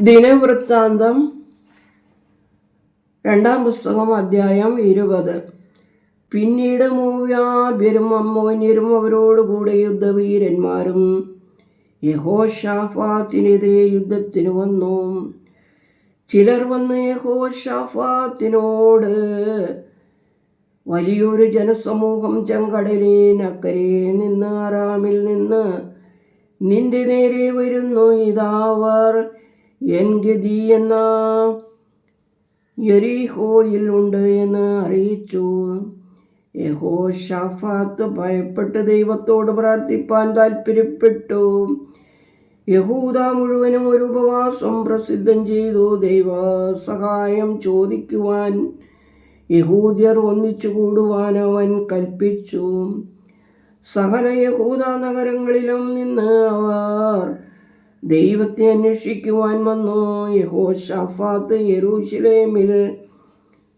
ദിനവൃത്താന്തം രണ്ടാം പുസ്തകം അധ്യായം ഇരുപത്. പിന്നീട് മൂവ്യാഭ്യരും അമ്മോന്യരും അവരോടുകൂടെ യുദ്ധവീരന്മാരും യഹോഷാഫാത്തിനെതിരെ യുദ്ധത്തിന് വന്നു. ചിലർ വന്ന് യഹോഷാഫാത്തിനോട് വലിയൊരു ജനസമൂഹം ചെങ്കടലിനക്കരെ നിന്ന് ആറാമിൽ നിന്ന് നിന്റെ നേരെ വരുന്നു. ഇതാവർ എൻഗതി എന്ന യെരീഹോയിൽ ഉണ്ട് എന്ന് അറിയിച്ചു. യഹോ ഷാഫാത്ത് ഭയപ്പെട്ട് ദൈവത്തോട് പ്രാർത്ഥിപ്പാൻ താല്പര്യപ്പെട്ടു യഹൂദ മുഴുവനും ഒരു ഉപവാസം പ്രസിദ്ധം ചെയ്തു. ദൈവ സഹായം ചോദിക്കുവാൻ യഹൂദ്യർ ഒന്നിച്ചു കൂടുവാൻ അവൻ കൽപ്പിച്ചു. സകല യഹൂദ നഗരങ്ങളിലും നിന്ന് അവർ ദൈവത്തെ അന്വേഷിക്കുവാൻ വന്നു. യഹോ ഷഫാത്ത് യരൂഷലേമിൽ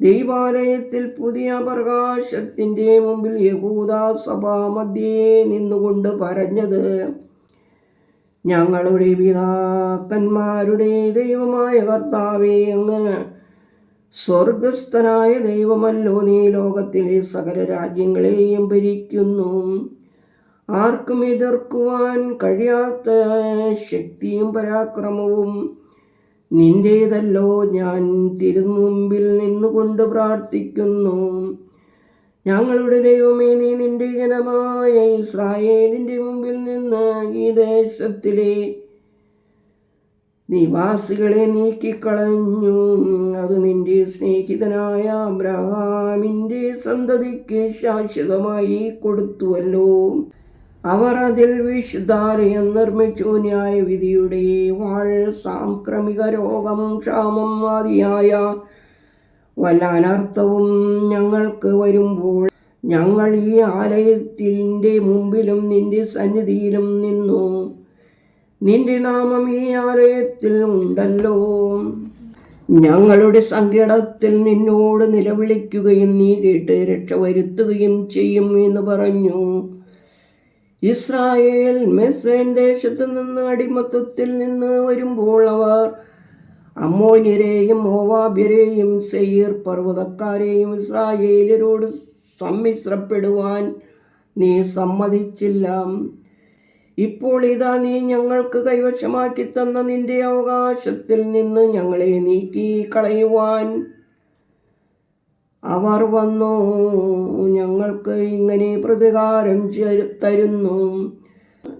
ദൈവാലയത്തിൽ പുതിയ പ്രകാശത്തിന്റെ മുമ്പിൽ യഹൂദ സഭാ മധ്യേ നിന്നുകൊണ്ട് പറഞ്ഞത് ഞങ്ങളുടെ പിതാക്കന്മാരുടെ ദൈവമായ കർത്താവേ അങ്ങ് സ്വർഗസ്ഥനായ ദൈവമല്ലോ. നീ ലോകത്തിലെ സകല രാജ്യങ്ങളെയും ഭരിക്കുന്നു. ആർക്കും എതിർക്കുവാൻ കഴിയാത്ത ശക്തിയും പരാക്രമവും നിന്റേതല്ലോ ഞാൻ തിരുമുമ്പിൽ നിന്നുകൊണ്ട് പ്രാർത്ഥിക്കുന്നു. ഞങ്ങളുടെ ദൈവമേ നീ നിന്റെ ജനമായ ഇസ്രായേലിന്റെ മുമ്പിൽ നിന്ന് ഈ ദേശത്തിലെ നിവാസികളെ നീക്കിക്കളഞ്ഞു. അത് നിന്റെ സ്നേഹിതനായ അബ്രഹാമിന്റെ സന്തതിക്ക് ശാശ്വതമായി കൊടുത്തുവല്ലോ. അവർ അതിൽ വിശുദ്ധാലയം നിർമ്മിച്ചു. ന്യായവിധിയുടെ വാൾ സാംക്രമിക രോഗം ക്ഷാമം ആദിയായ വല്ല അനർത്ഥവും ഞങ്ങൾക്ക് വരുമ്പോൾ ഞങ്ങൾ ഈ ആലയത്തിന്റെ മുമ്പിലും നിന്റെ സന്നിധിയിലും നിന്നു. നിന്റെ നാമം ഈ ആലയത്തിൽ ഉണ്ടല്ലോ. ഞങ്ങളുടെ സങ്കടത്തിൽ നിന്നോട് നിലവിളിക്കുകയും നീ കേട്ട് രക്ഷ വരുത്തുകയും ചെയ്യും എന്ന് പറഞ്ഞു. ഇസ്രായേൽ മെസ്സേൻ ദേശത്ത് നിന്ന് അടിമത്തത്തിൽ നിന്ന് വരുമ്പോൾ അവർ അമ്മോന്യരെയും മോവാബ്യരെയും സെയ്യർ പർവതക്കാരെയും ഇസ്രായേലരോട് സമ്മിശ്രപ്പെടുവാൻ നീ സമ്മതിച്ചില്ല. ഇപ്പോൾ ഇതാ നീ ഞങ്ങൾക്ക് കൈവശമാക്കി തന്ന നിന്റെ അവകാശത്തിൽ നിന്ന് ഞങ്ങളെ നീക്കി കളയുവാൻ അവർ വന്നു. ഞങ്ങൾക്ക് ഇങ്ങനെ പ്രതികാരം തരുന്നു.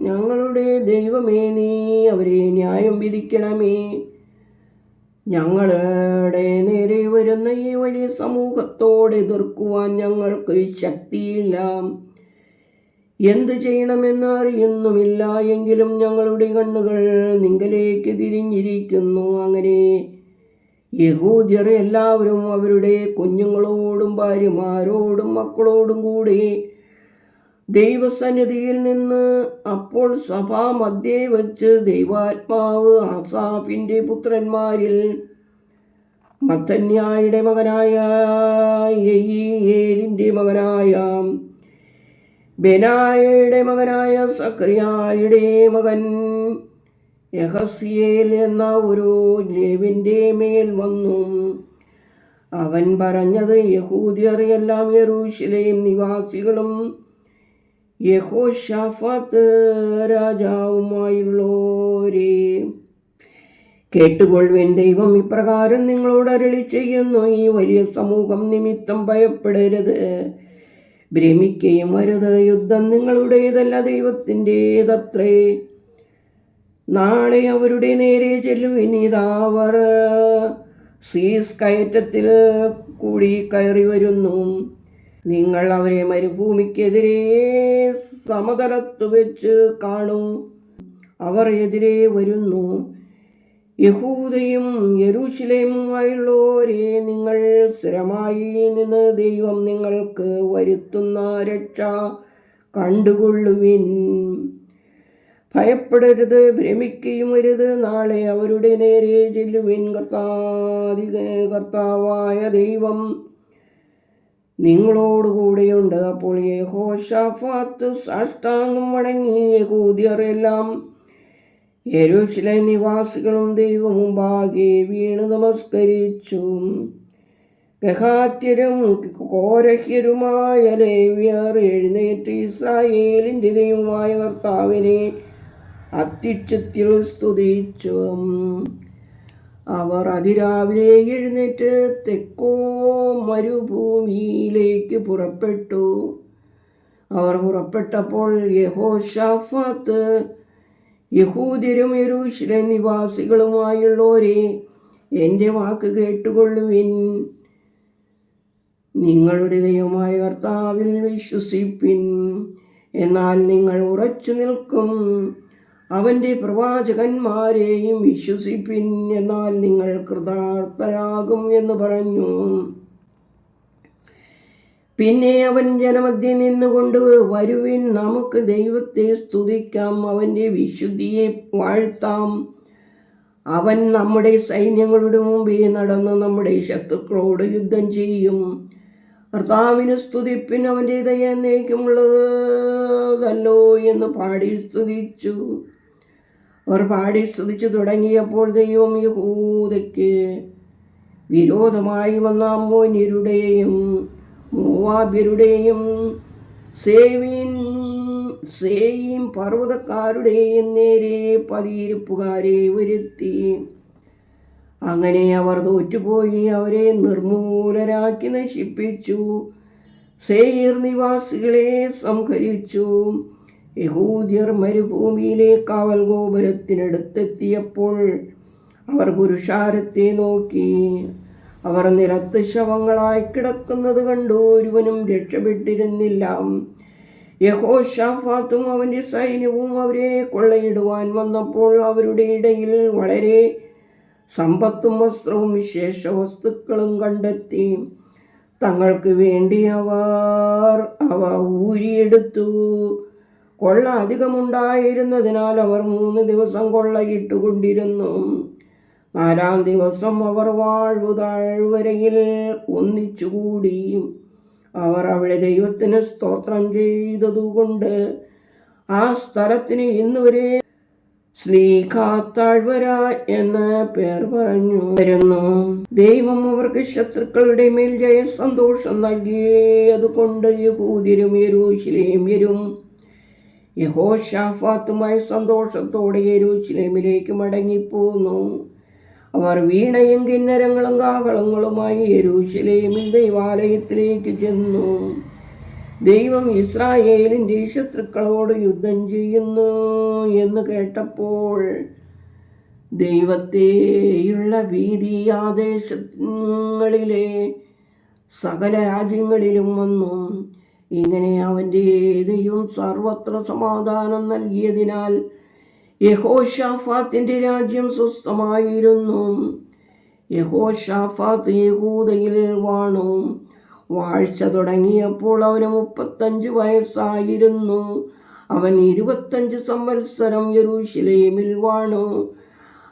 ഞങ്ങളുടെ ദൈവമേ നീ അവരെ ന്യായം വിധിക്കണമേ. ഞങ്ങളുടെ നേരെ വരുന്ന ഈ വലിയ സമൂഹത്തോട് എതിർക്കുവാൻ ഞങ്ങൾക്ക് ശക്തിയില്ല. എന്ത് ചെയ്യണമെന്ന് അറിയുന്നുമില്ല. എങ്കിലും ഞങ്ങളുടെ കണ്ണുകൾ നിങ്കലേക്ക് തിരിഞ്ഞിരിക്കുന്നു. അങ്ങനെ യഹൂദ്യർ എല്ലാവരും അവരുടെ കുഞ്ഞുങ്ങളോടും ഭാര്യമാരോടും മക്കളോടും കൂടി ദൈവസന്നിധിയിൽ നിന്ന് അപ്പോൾ സഭാ മധ്യേ വച്ച് ദൈവാത്മാവ് ആസാഫിന്റെ പുത്രന്മാരിൽ മത്തന്യായുടെ മകനായ യെയീയേലിന്റെ മകനായ ബെനായയുടെ മകനായ സക്രിയായുടെ മകൻ യഹസിയേൽ എന്ന ഒരു ലേവിന്റെ മേൽ വന്നു. അവൻ പറഞ്ഞത് യഹൂദിയർ എല്ലാം യെരൂശലേം നിവാസികളും യഹോഷാഫാത്ത് രാജാവുമായുള്ളോരേ. കേട്ടുകൊള്ളുവൻ ദൈവം ഇപ്രകാരം നിങ്ങളോട് അരളി ചെയ്യുന്നു ഈ വലിയ സമൂഹം നിമിത്തം ഭയപ്പെടരുത്. ഭ്രമിക്കുകയും വരുത് യുദ്ധം നിങ്ങളുടേതല്ല ദൈവത്തിന്റേതത്രേ. നാളെ അവരുടെ നേരെ ചെല്ലുവിനിതാവർ സീസ് കയറ്റത്തിൽ കൂടി കയറി വരുന്നു. നിങ്ങൾ അവരെ മരുഭൂമിക്കെതിരെ സമതലത്ത് വെച്ച് കാണും. അവർ എതിരെ വരുന്നു. യഹൂദയും യരൂശലേമുമായുള്ളവരെ നിങ്ങൾ സ്ഥിരമായി നിന്ന് ദൈവം നിങ്ങൾക്ക് വരുത്തുന്ന രക്ഷ കണ്ടുകൊള്ളുവിൻ. ഭയപ്പെടരുത് ഭ്രമിക്കുകയും അരുത് നാളെ അവരുടെ നേരെ ചെല്ലുവിൻ കർത്താതി കർത്താവായ ദൈവം. നിങ്ങളോടുകൂടെയുണ്ട്. അപ്പോൾ യഹോഷാഫാത്ത് സാഷ്ടാംഗം വണങ്ങി യഹൂദിയർ എല്ലാം യെരൂശിലെ നിവാസികളും ദൈവമുമ്പാകെ വീണ് നമസ്കരിച്ചു. ഗഹാത്യരും കോരഹ്യരുമായ ലേവ്യർ എഴുന്നേറ്റ് ഇസ്രായേലിന്റെ ദൈവമായ കർത്താവിനെ അത്യുച്ചത്തിൽ സ്തുതിച്ചു. അവർ അതിരാവിലെ എഴുന്നേറ്റ് തെക്കോ മരുഭൂമിയിലേക്ക് പുറപ്പെട്ടു. അവർ പുറപ്പെട്ടപ്പോൾ യഹോഷാഫാത്ത് യഹൂദരും യരൂഷിലെ നിവാസികളുമായുള്ളവരെ എന്റെ വാക്ക് കേട്ടുകൊള്ളുവിൻ. നിങ്ങളുടെ ദൈവമായ കർത്താവിൽ വിശ്വസിപ്പിൻ. എന്നാൽ നിങ്ങൾ ഉറച്ചു നിൽക്കും അവന്റെ പ്രവാചകന്മാരെയും വിശ്വസിപ്പിൻ എന്നാൽ നിങ്ങൾ കൃതാർത്ഥരാകും എന്ന് പറഞ്ഞു. പിന്നെ അവൻ ജനമധ്യം നിന്നുകൊണ്ട് വരുവിൻ നമുക്ക് ദൈവത്തെ സ്തുതിക്കാം അവന്റെ വിശുദ്ധിയെ വാഴ്ത്താം. അവൻ നമ്മുടെ സൈന്യങ്ങളുടെ മുമ്പേ നടന്ന് നമ്മുടെ ശത്രുക്കളോട് യുദ്ധം ചെയ്യും. കർത്താവിന് സ്തുതിപ്പിൻ അവന്റെ ദയ എന്നേക്കുമുള്ളതല്ലോ എന്ന് പാടി സ്തുതിച്ചു. അവർ പാടി സ്തുതിച്ചു തുടങ്ങിയപ്പോൾ ദൈവം യഹൂദയ്ക്ക് വിരോധമായി വന്ന അമ്മോന്യരുടെയും മൂവാബ്യരുടെയും സേവീൻ സേയും പർവതക്കാരുടെയും നേരെ പതിയിരിപ്പുകാരെ വരുത്തി. അങ്ങനെ അവർ തോറ്റുപോയി അവരെ നിർമൂലരാക്കി നശിപ്പിച്ചു. സേയിർ നിവാസികളെ സംഹരിച്ചു. യഹൂദ്യർ മരുഭൂമിയിലെ കാവൽ ഗോപുരത്തിനടുത്തെത്തിയപ്പോൾ അവർ പുരുഷാരത്തെ നോക്കി. അവർ നിരത്ത് ശവങ്ങളായി കിടക്കുന്നത് കണ്ടു. ഒരുവനും രക്ഷപ്പെട്ടിരുന്നില്ല. യഹോഷാഫാത്തും അവന്റെ സൈന്യവും അവരെ കൊള്ളയിടുവാൻ വന്നപ്പോൾ അവരുടെ ഇടയിൽ വളരെ സമ്പത്തും വസ്ത്രവും വിശേഷ വസ്തുക്കളും കണ്ടെത്തി. തങ്ങൾക്ക് വേണ്ടി അവർ അവ ഊരിയെടുത്തു. കൊള്ള അധികമുണ്ടായിരുന്നതിനാൽ അവർ മൂന്ന് ദിവസം കൊള്ളയിട്ടുകൊണ്ടിരുന്നു. നാലാം ദിവസം അവർ വാഴ്വു താഴ്വരയിൽ ഒന്നിച്ചുകൂടി. അവർ അവിടെ ദൈവത്തിന് സ്തോത്രം ചെയ്തതുകൊണ്ട് ആ സ്ഥലത്തിന് ഇന്നുവരെ ശ്രീകാത്താഴ്വര എന്ന് പേർ പറഞ്ഞു വരുന്നു. ദൈവം അവർക്ക് ശത്രുക്കളുടെ മേൽ ജയസന്തോഷം നൽകിയതുകൊണ്ട് യഹൂദിരും യരൂശിലേമ്യരും യഹോഷാഫാത്തുമായി സന്തോഷത്തോടെ യരൂശ്ലേമിലേക്ക് മടങ്ങിപ്പോന്നു. അവർ വീണയും കിന്നരങ്ങളും കാഹളങ്ങളുമായി യരൂശ്ലേമിൽ ദൈവാലയത്തിലേക്ക് ചെന്നു. ദൈവം ഇസ്രായേലിന്റെ ശത്രുക്കളോട് യുദ്ധം ചെയ്യുന്നു എന്ന് കേട്ടപ്പോൾ ദൈവത്തെയുള്ള ഭീതി ആദേശങ്ങളിലെ സകല രാജ്യങ്ങളിലും വന്നു. ഇങ്ങനെ അവന്റെ ദൈവം സർവത്ര സമാധാനം നൽകിയതിനാൽ യഹോഷാഫാത്തിന്റെ രാജ്യം സ്വസ്ഥമായിരുന്നു. യഹോഷാഫാത്ത് യഹൂദയിൽ വാണു. വാഴ്ച തുടങ്ങിയപ്പോൾ അവന് മുപ്പത്തഞ്ച് വയസ്സായിരുന്നു. അവൻ ഇരുപത്തഞ്ച് സംവത്സരം യരൂശിലേമിൽ വാണു.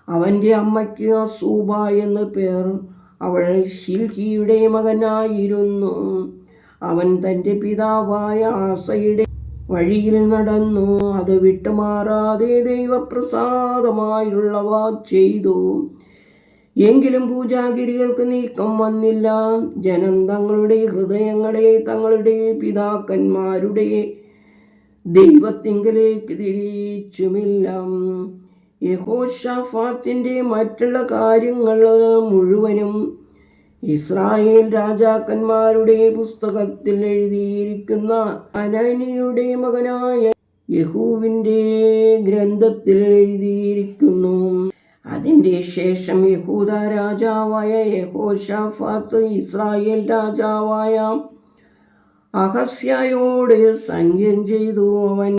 അവന്റെ അമ്മയ്ക്ക് അസൂബ എന്ന പേർ അവൾ ഷിൽഹിയുടെ മകനായിരുന്നു. അവൻ തന്റെ പിതാവായ ആസയുടെ വഴിയിൽ നടന്നു. അത് വിട്ടുമാറാതെ ദൈവപ്രസാദമായുള്ളവ ചെയ്തു. എങ്കിലും പൂജാഗിരികൾക്ക് നീക്കം വന്നില്ല. ജനം തങ്ങളുടെ ഹൃദയങ്ങളെ തങ്ങളുടെ പിതാക്കന്മാരുടെ ദൈവത്തിങ്കലേക്ക് തിരിച്ചുമില്ല. യഹോഷാഫാത്തിന്റെ മറ്റുള്ള കാര്യങ്ങൾ മുഴുവനും ഇസ്രായേൽ രാജാക്കന്മാരുടെ പുസ്തകത്തിൽ എഴുതിയിരിക്കുന്ന അനനിയുടെ മകനായ യഹൂവിന്റെ ഗ്രന്ഥത്തിൽ എഴുതിയിരിക്കുന്നു. അതിന്റെ ശേഷം യഹൂദ രാജാവായ യഹോഷാഫാത്ത് ഇസ്രായേൽ രാജാവായ അഹസ്യയോട് സംഖ്യം ചെയ്തു. അവൻ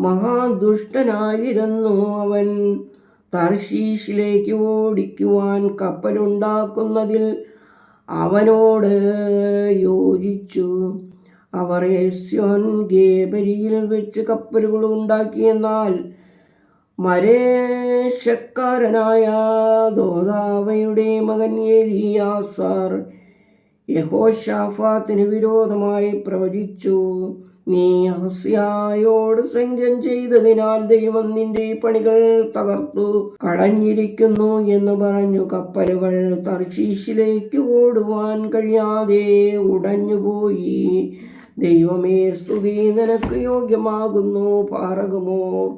മഹാദുഷ്ടനായിരുന്നു. അവൻ തർഷീഷിലേക്ക് ഓടിക്കുവാൻ കപ്പലുണ്ടാക്കുന്നതിൽ അവനോട് യോജിച്ചു. അവർ യേശോൻ ഗേബരിയിൽ വെച്ച് കപ്പലുകൾ ഉണ്ടാക്കിയെന്നാൽ മരേഷക്കാരനായ ദോതാവയുടെ മകൻ എലിയാസാർ യഹോഷാഫാത്തിന് വിരോധമായി പ്രവചിച്ചു. നീ ഹസ്യായോട് സഞ്ചം ചെയ്തതിനാൽ ദൈവം നിന്റെ പണികൾ തകർത്തു. കടഞ്ഞിരിക്കുന്നു എന്ന് പറഞ്ഞു. കപ്പലുകൾ തർശീശിലേക്ക് ഓടുവാൻ കഴിയാതെ ഉടഞ്ഞുപോയി. ദൈവമേ സ്തുതി. നിനക്ക് യോഗ്യമാകുന്നു. പാറകുമോ